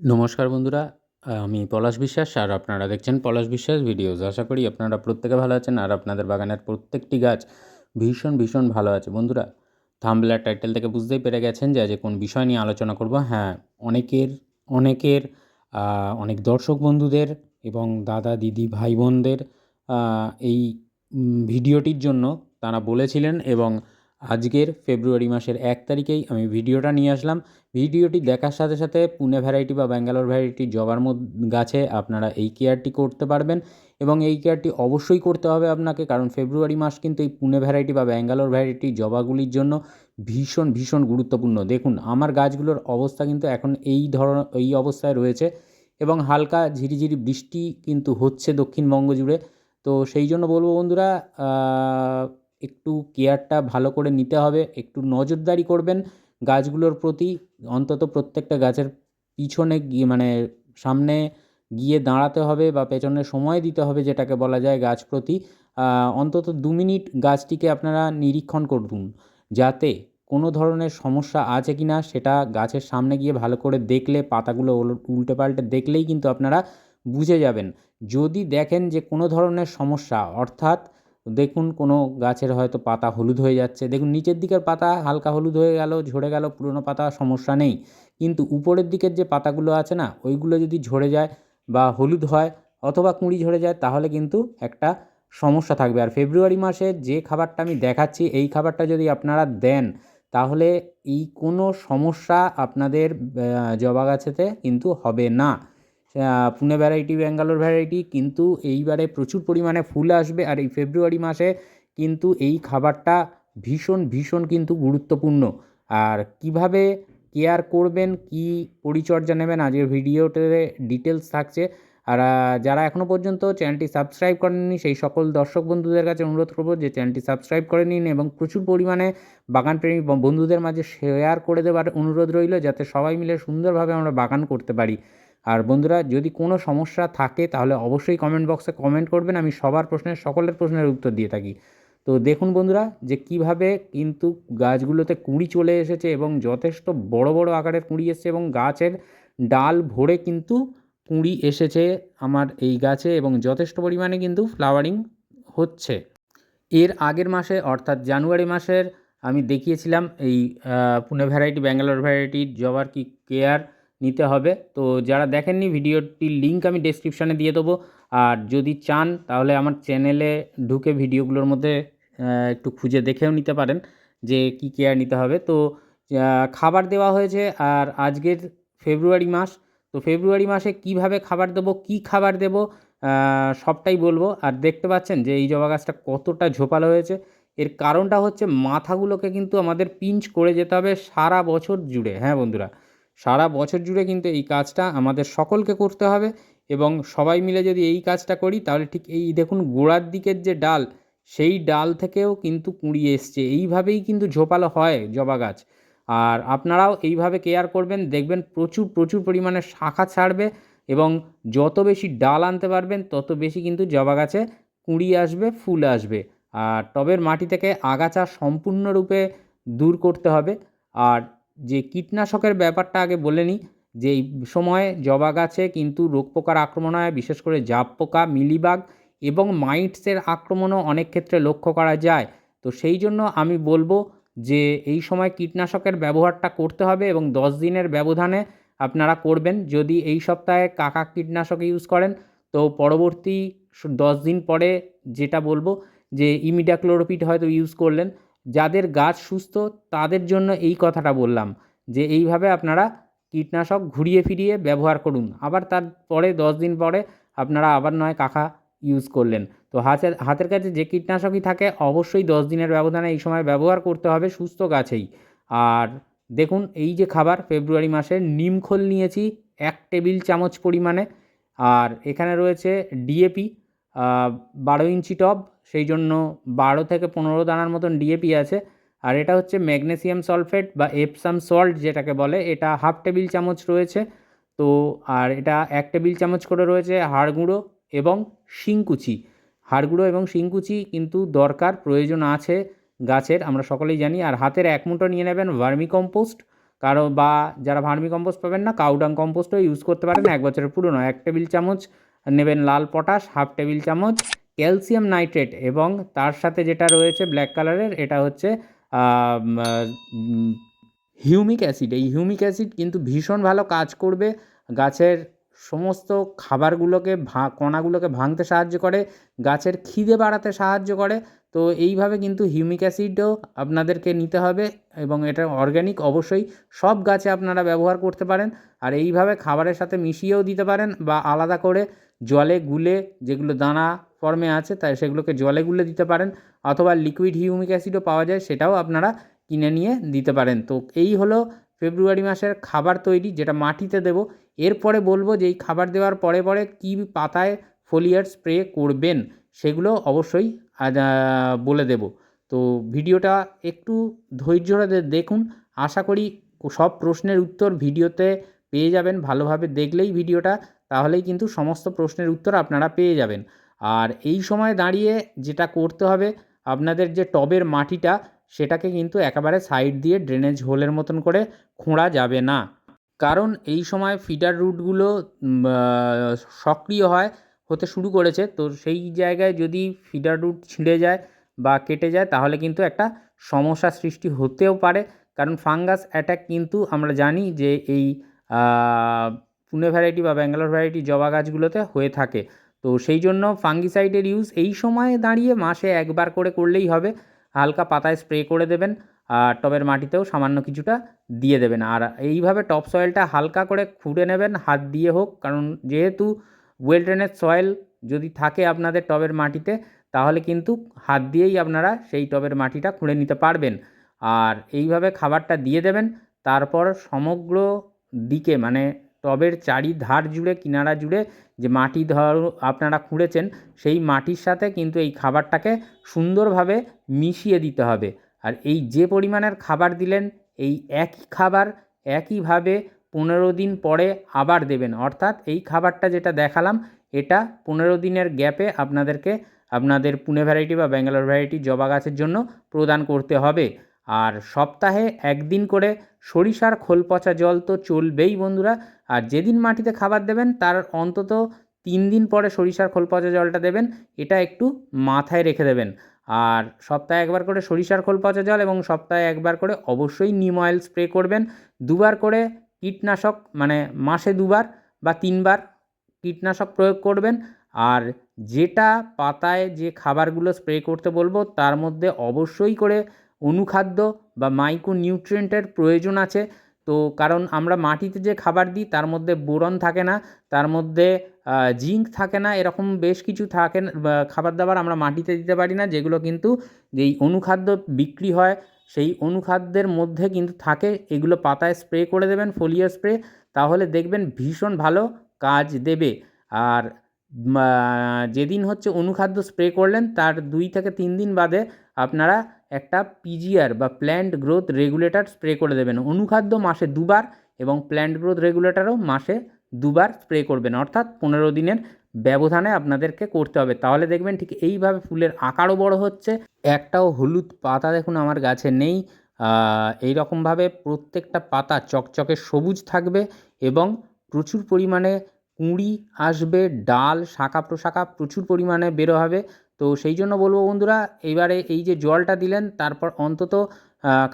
নমস্কার বন্ধুরা, আমি পলাশ বিশ্বাস আর আপনারা দেখছেন পলাশ বিশ্বাস ভিডিওস। আশা করি আপনারা প্রত্যেকে ভালো আছেন আর আপনাদের বাগানের প্রত্যেকটি গাছ ভীষণ ভীষণ ভালো আছে। বন্ধুরা থাম্বলার টাইটেল থেকে বুঝতেই পেরে গেছেন যে আজ কোন বিষয় নিয়ে আলোচনা করব। হ্যাঁ অনেকের অনেকের অনেক দর্শক বন্ধুদের এবং দাদা, দিদি, ভাই বোনদের এই ভিডিওটির জন্য তারা বলেছিলেন এবং আজকের ফেব্রুয়ারি মাসের এক তারিখেই আমি ভিডিওটা নিয়ে আসলাম। ভিডিওটি দেখার সাথে সাথে পুনে ভ্যারাইটি বা ব্যাঙ্গালোর ভ্যারাইটি জবার গাছে আপনারা এই কেয়ারটি করতে পারবেন এবং এই কেয়ারটি অবশ্যই করতে হবে আপনাকে কারণ ফেব্রুয়ারি মাস কিন্তু এই পুনে ভ্যারাইটি বা ব্যাঙ্গালোর ভ্যারাইটি জবাগুলির জন্য ভীষণ ভীষণ গুরুত্বপূর্ণ। দেখুন, আমার গাছগুলোর অবস্থা কিন্তু এখন এই ধরন এই অবস্থায় রয়েছে এবং হালকা ঝিরিঝিরি বৃষ্টি কিন্তু হচ্ছে দক্ষিণবঙ্গ জুড়ে। তো সেই জন্য বলব বন্ধুরা একটু কেয়ারটা ভালো করে নিতে হবে, একটু নজরদারি করবেন গাছগুলোর প্রতি, অন্তত প্রত্যেকটা গাছের পিছনে গিয়ে মানে সামনে গিয়ে দাঁড়াতে হবে বা পেছনে সময় দিতে হবে যেটাকে বলা যায় গাছ প্রতি। অন্তত দু মিনিট গাছটিকে আপনারা নিরীক্ষণ করুন যাতে কোনো ধরনের সমস্যা আছে কি না সেটা গাছের সামনে গিয়ে ভালো করে দেখলে, পাতাগুলো উল্টে পাল্টে দেখলেই কিন্তু আপনারা বুঝে যাবেন। যদি দেখেন যে কোনো ধরনের সমস্যা, অর্থাৎ দেখুন কোনো গাছের হয়তো পাতা হলুদ হয়ে যাচ্ছে। দেখুন নিচের দিকের পাতা হালকা হলুদ হয়ে গেল, ঝরে গেল, পুরনো পাতা সমস্যা নেই। কিন্তু উপরের দিকের যে পাতাগুলো আছে না, ওইগুলো যদি ঝরে যায় বা হলুদ হয় অথবা কুঁড়ি ঝরে যায়, তাহলে কিন্তু একটা সমস্যা থাকবে। আর ফেব্রুয়ারি মাসে যে খাবারটা আমি দেখাচ্ছি, এই খাবারটা যদি আপনারা দেন, তাহলে এই কোনো সমস্যা আপনাদের জবা গাছেতে কিন্তু হবে না। পুনে ভ্যারাইটি ব্যাঙ্গালোর ভ্যারাইটি কিন্তু এইবারে প্রচুর পরিমাণে ফুল আসবে আর এই ফেব্রুয়ারি মাসে কিন্তু এই খাবারটা ভীষণ ভীষণ কিন্তু গুরুত্বপূর্ণ। আর কীভাবে কেয়ার করবেন, কি পরিচর্যা নেবেন, আজকের ভিডিওতে ডিটেলস থাকছে। আর যারা এখনও পর্যন্ত চ্যানেলটি সাবস্ক্রাইব করেননি, সেই সকল দর্শক বন্ধুদের কাছে অনুরোধ করব যে চ্যানেলটি সাবস্ক্রাইব করে নিন এবং প্রচুর পরিমাণে বাগানপ্রেমী বন্ধুদের মাঝে শেয়ার করে দেওয়ার অনুরোধ রইল, যাতে সবাই মিলে সুন্দরভাবে আমরা বাগান করতে পারি। আর বন্ধুরা, যদি কোনো সমস্যা থাকে, তাহলে অবশ্যই কমেন্ট বক্সে কমেন্ট করবেন। আমি সবার প্রশ্নের, সকলের প্রশ্নের উত্তর দিয়ে থাকি। তো দেখুন বন্ধুরা, যে কীভাবে কিন্তু গাছগুলোতে কুঁড়ি চলে এসেছে এবং যথেষ্ট বড় বড় আকারের কুঁড়ি এসেছে এবং গাছের ডাল ভরে কিন্তু কুঁড়ি এসেছে আমার এই গাছে এবং যথেষ্ট পরিমাণে কিন্তু ফ্লাওয়ারিং হচ্ছে। এর আগের মাসে, অর্থাৎ জানুয়ারি মাসের, আমি দেখিয়েছিলাম এই পুনে ভ্যারাইটি ব্যাঙ্গালোর ভ্যারাইটির জবার কি কেয়ার নিতে হবে। তো যারা দেখেননি ভিডিওটির লিঙ্ক আমি ডেসক্রিপশানে দিয়ে দেবো। আর যদি চান, তাহলে আমার চ্যানেলে ঢুকে ভিডিওগুলোর মধ্যে একটু খুঁজে দেখেও নিতে পারেন যে কি কেয়ার নিতে হবে। তো খাবার দেওয়া হয়েছে আর আজকের ফেব্রুয়ারি মাস। তো ফেব্রুয়ারি মাসে কীভাবে খাবার দেবো, কি খাবার দেবো সবটাই বলব। আর দেখতে পাচ্ছেন যে এই জবা গাছটা কতটা ঝোপালো হয়েছে। এর কারণটা হচ্ছে মাথাগুলোকে কিন্তু আমাদের পিঞ্চ করে যেতে হবে সারা বছর জুড়ে। হ্যাঁ বন্ধুরা? সারা বছর জুড়ে কিন্তু এই কাজটা আমাদের সকলকে করতে হবে এবং সবাই মিলে যদি এই কাজটা করি, তাহলে ঠিক এই দেখুন গোড়ার দিকের যে ডাল, সেই ডাল থেকেও কিন্তু কুঁড়ি এসছে। এইভাবেই কিন্তু ঝোপালো হয় জবা গাছ। আর আপনারাও এইভাবে কেয়ার করবেন, দেখবেন প্রচুর প্রচুর পরিমাণে শাখা ছাড়বে এবং যত বেশি ডাল আনতে পারবেন, তত বেশি কিন্তু জবা গাছে কুঁড়ি আসবে, ফুল আসবে। আর টবের মাটি থেকে আগাছা সম্পূর্ণরূপে দূর করতে হবে। আর যে কীটনাশকের ব্যাপারটা আগে বলে নিই, যে এই সময়ে জবা গাছে কিন্তু রোগ পোকার আক্রমণ হয়, বিশেষ করে জাপ পোকা, মিলিবাগ এবং মাইটসের আক্রমণও অনেক ক্ষেত্রে লক্ষ্য করা যায়। তো সেই জন্য আমি বলব যে এই সময় কীটনাশকের ব্যবহারটা করতে হবে এবং দশ দিনের ব্যবধানে আপনারা করবেন। যদি এই সপ্তাহে কাকা কীটনাশক ইউজ করেন, তো পরবর্তী দশ দিন পরে যেটা বলব যে ইমিডাক্লোরোপিড হয়তো ইউজ করলেন যাদের গাছ সুস্থ, তাদের জন্য এই কথাটা বললাম যে এইভাবে আপনারা কীটনাশক ঘুরিয়ে ফিরিয়ে ব্যবহার করুন। আবার তারপরে দশ দিন পরে আপনারা আবার নয় কাকা ইউজ করলেন। তো হাতের হাতের কাছে যে কীটনাশকই থাকে, অবশ্যই দশ দিনের ব্যবধানে এই সময় ব্যবহার করতে হবে সুস্থ গাছেই। আর দেখুন, এই যে খাবার ফেব্রুয়ারি মাসে নিমখোল নিয়েছি, এক টেবিল চামচ পরিমাণে। আর এখানে রয়েছে ডিএপি বারো ইঞ্চি টব, সেই জন্য বারো থেকে পনেরো দানার মতন ডিএপি আছে। আর এটা হচ্ছে ম্যাগনেসিয়াম সালফেট বা এপসাম সল্ট যেটাকে বলে, এটা হাফ টেবিল চামচ রয়েছে। তো, আর এটা এক টেবিল চামচ করে রয়েছে হাড় গুঁড়ো এবং শিংকুচি। হাড় গুঁড়ো এবং শিংকুচি কিন্তু দরকার, প্রয়োজন আছে গাছের, আমরা সকলেই জানি। আর হাতের এক মুঠো নিয়ে নেবেন ভার্মি কম্পোস্ট, কারও বা যারা ভার্মি কম্পোস্ট পাবেন না, কাউডাং কম্পোস্টও ইউজ করতে পারেন। এক বছরের পুরনো, এক টেবিল চামচ নেবেন লাল পটাশ, হাফ টেবিল চামচ, ক্যালসিয়াম নাইট্রেট এবং তার সাথে যেটা রয়েছে ব্ল্যাক কালারের, এটা হচ্ছে হিউমিক অ্যাসিড। এই হিউমিক অ্যাসিড কিন্তু ভীষণ ভালো কাজ করবে, গাছের সমস্ত খাবারগুলোকে ভা, কণাগুলোকে ভাঙতে সাহায্য করে, গাছের খিদে বাড়াতে সাহায্য করে তো এইভাবে কিন্তু হিউমিক অ্যাসিডও আপনাদেরকে নিতে হবে এবং এটা অর্গ্যানিক অবশ্যই সব গাছে আপনারা ব্যবহার করতে পারেন। আর এইভাবে খাবারের সাথে মিশিয়েও দিতে পারেন বা আলাদা করে জলে গুলে যেগুলো দানা ফর্মে আছে তাই সেগুলোকে জলে গুলে দিতে পারেন অথবা লিকুইড হিউমিক অ্যাসিডও পাওয়া যায় সেটাও আপনারা কিনে নিয়ে দিতে পারেন। তো এই হলো ফেব্রুয়ারি মাসের খাবার তৈরি যেটা মাটিতে দেবো। এরপরে বলব যে এই খাবার দেওয়ার পরে পরে কী পাতায় ফোলিয়ার স্প্রে করবেন সেগুলো অবশ্যই বলে দেব। তো ভিডিওটা একটু ধৈর্য ধরে দেখুন। আশা করি সব প্রশ্নের উত্তর ভিডিওতে পেয়ে যাবেন। ভালোভাবে দেখলেই ভিডিওটা, তাহলেই কিন্তু সমস্ত প্রশ্নের উত্তর আপনারা পেয়ে যাবেন। আর এই সময় দাঁড়িয়ে যেটা করতে হবে, আপনাদের যে টবের মাটিটা, সেটাকে কিন্তু একেবারে সাইড দিয়ে ড্রেনেজ হোলের মতন করে খোঁড়া যাবে না। কারণ এই সময় ফিডার রুটগুলো সক্রিয় হয়। হতে শুরু করেছে। তো সেই জায়গায় যদি ফিডার রুট ছিঁড়ে যায় বা কেটে যায়, তাহলে কিন্তু একটা সমস্যা সৃষ্টি হতেও পারে। কারণ ফাঙ্গাস অ্যাটাক কিন্তু আমরা জানি যে এই পুনে ভ্যারাইটি বা ব্যাঙ্গালোর ভ্যারাইটি জবা গাছগুলোতে হয়ে থাকে। তো সেই জন্য ফাঙ্গিসাইডের ইউজ এই সময়ে দাঁড়িয়ে মাসে একবার করে করলেই হবে। হালকা পাতায় স্প্রে করে দেবেন আর টবের মাটিতেও সামান্য কিছুটা দিয়ে দেবেন। আর এইভাবে টপ সয়েলটা হালকা করে খুঁড়ে নেবেন, হাত দিয়ে হোক। কারণ যেহেতু ওয়েল ড্রেনেজ সয়েল যদি থাকে আপনাদের টবের মাটিতে, তাহলে কিন্তু হাত দিয়েই আপনারা সেই টবের মাটিটা খুঁড়ে নিতে পারবেন। আর এইভাবে খাবারটা দিয়ে দেবেন। তারপর সমগ্র দিকে মানে টবের চারিধার জুড়ে, কিনারা জুড়ে যে মাটি ধর আপনারা খুঁড়েছেন, সেই মাটির সাথে কিন্তু এই খাবারটাকে সুন্দরভাবে মিশিয়ে দিতে হবে। আর এই যে পরিমাণের খাবার দিলেন, এই একই খাবার একইভাবে পনেরো দিন পরে আবার দেবেন। অর্থাৎ এই খাবারটা যেটা দেখালাম, এটা পনেরো দিনের গ্যাপে আপনাদেরকে আপনাদের পুনে ভ্যারাইটি বা ব্যাঙ্গালোর ভ্যারাইটি জবা গাছের জন্য প্রদান করতে হবে। আর সপ্তাহে একদিন করে সরিষার খোল পচা জল তো চলবেই বন্ধুরা। আর যেদিন মাটিতে খাবার দেবেন, তার অন্তত তিন দিন পরে সরিষার খোল পচা জলটা দেবেন, এটা একটু মাথায় রেখে দেবেন। আর সপ্তাহে একবার করে সরিষার খোল পচা জল এবং সপ্তাহে একবার করে অবশ্যই নিম অয়েল স্প্রে করবেন। দুবার করে কীটনাশক মানে মাসে দুবার বা তিনবার কীটনাশক প্রয়োগ করবেন। আর যেটা পাতায় যে খাবারগুলো স্প্রে করতে বলব, তার মধ্যে অবশ্যই করে অনুখাদ্য বা মাইক্রো নিউট্রিয়েন্টের প্রয়োজন আছে। তো কারণ আমরা মাটিতে যে খাবার দিই, তার মধ্যে বোরন থাকে না, তার মধ্যে জিঙ্ক থাকে না, এরকম বেশ কিছু থাকে খাবার দাবার আমরা মাটিতে দিতে পারি না, যেগুলো কিন্তু যেই অনুখাদ্য বিক্রি হয়, সেই অনুখাদ্যের মধ্যে কিন্তু থাকে, এগুলো পাতায় স্প্রে করে দেবেন, ফোলিও স্প্রে, তাহলে দেখবেন ভীষণ ভালো কাজ দেবে। আর যেদিন হচ্ছে অনুখাদ্য স্প্রে করলেন, তার দুই থেকে তিন দিন বাদে আপনারা একটা পিজিআর বা প্ল্যান্ট গ্রোথ রেগুলেটর স্প্রে করে দেবেন। অনুখাদ্য মাসে দুবার এবং প্ল্যান্ট গ্রোথ রেগুলেটরও মাসে দুবার স্প্রে করবেন। অর্থাৎ পনেরো দিনের ব্যবধানে আপনাদেরকে করতে হবে। তাহলে দেখবেন ঠিক এইভাবে ফুলের আকারও বড় হচ্ছে। একটাও হলুদ পাতা দেখুন আমার গাছে নেই। এই রকমভাবে প্রত্যেকটা পাতা চকচকে সবুজ থাকবে এবং প্রচুর পরিমাণে কুঁড়ি আসবে, ডাল, শাখা প্রশাখা প্রচুর পরিমাণে বেরো হবে তো সেই জন্য বলব বন্ধুরা এইবারে এই যে জলটা দিলেন, তারপর অন্তত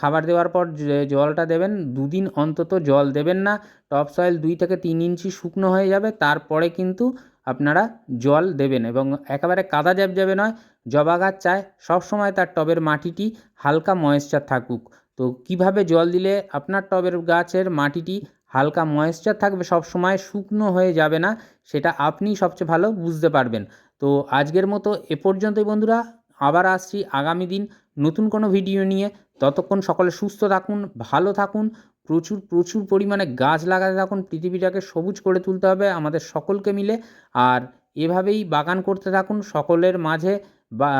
খাবার দেওয়ার পর জলটা দেবেন, দুদিন অন্তত জল দেবেন না। টপ সয়েল দুই থেকে তিন ইঞ্চি শুকনো হয়ে যাবে, তারপরে কিন্তু আপনারা জল দেবেন এবং একেবারে কাদা যাবে নয়, জবা গাছ চায়, সবসময় তার টবের মাটিটি হালকা ময়েশ্চার থাকুক। তো কীভাবে জল দিলে আপনার টবের গাছের মাটিটি হালকা ময়েশ্চার থাকবে সব সময় শুকনো হয়ে যাবে না, সেটা আপনি সবচেয়ে ভালো বুঝতে পারবেন। তো আজকের মতো এ পর্যন্তই বন্ধুরা। আবার আসছি আগামী দিন নতুন কোনো ভিডিও নিয়ে। ততক্ষণ সকলে সুস্থ থাকুন, ভালো থাকুন, প্রচুর প্রচুর পরিমাণে গাছ লাগাতে থাকুন, পৃথিবীটাকে সবুজ করে তুলতে হবে আমাদের সকলকে মিলে। আর এভাবেই বাগান করতে থাকুন, সকলের মাঝে বা,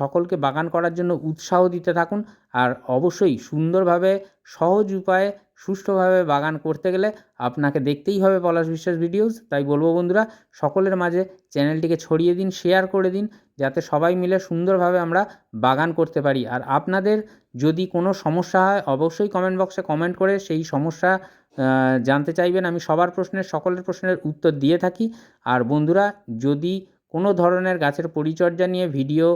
সকলকে বাগান করার জন্য উৎসাহ দিতে থাকুন। আর অবশ্যই সুন্দরভাবে সহজ উপায়ে সুষ্ঠুভাবে বাগান করতে গেলে আপনাকে দেখতেই হবে পলাশ বিশ্বাস ভিডিওস। তাই বলব বন্ধুরা, সকলের মাঝে চ্যানেলটিকে ছড়িয়ে দিন শেয়ার করে দিন, যাতে সবাই মিলে সুন্দরভাবে আমরা বাগান করতে পারি। আর আপনাদের যদি কোনো সমস্যা হয়, অবশ্যই কমেন্ট বক্সে কমেন্ট করে সেই সমস্যা জানতে চাইবেন। আমি সবার প্রশ্নের, সকলের প্রশ্নের উত্তর দিয়ে থাকি। আর বন্ধুরা, যদি কোনো ধরনের গাছের পরিচর্যা নিয়ে ভিডিও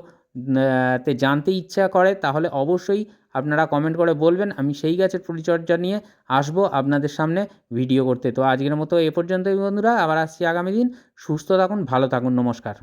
তে জানতে ইচ্ছা করে, তাহলে অবশ্যই আপনারা কমেন্ট করে বলবেন, আমি সেই গাছের পরিচর্যা নিয়ে আসব আপনাদের সামনে ভিডিও করতে। তো আজকের মতো এ পর্যন্তই বন্ধুরা, আবার আসছি আগামী দিন। সুস্থ থাকুন, ভালো থাকুন, নমস্কার।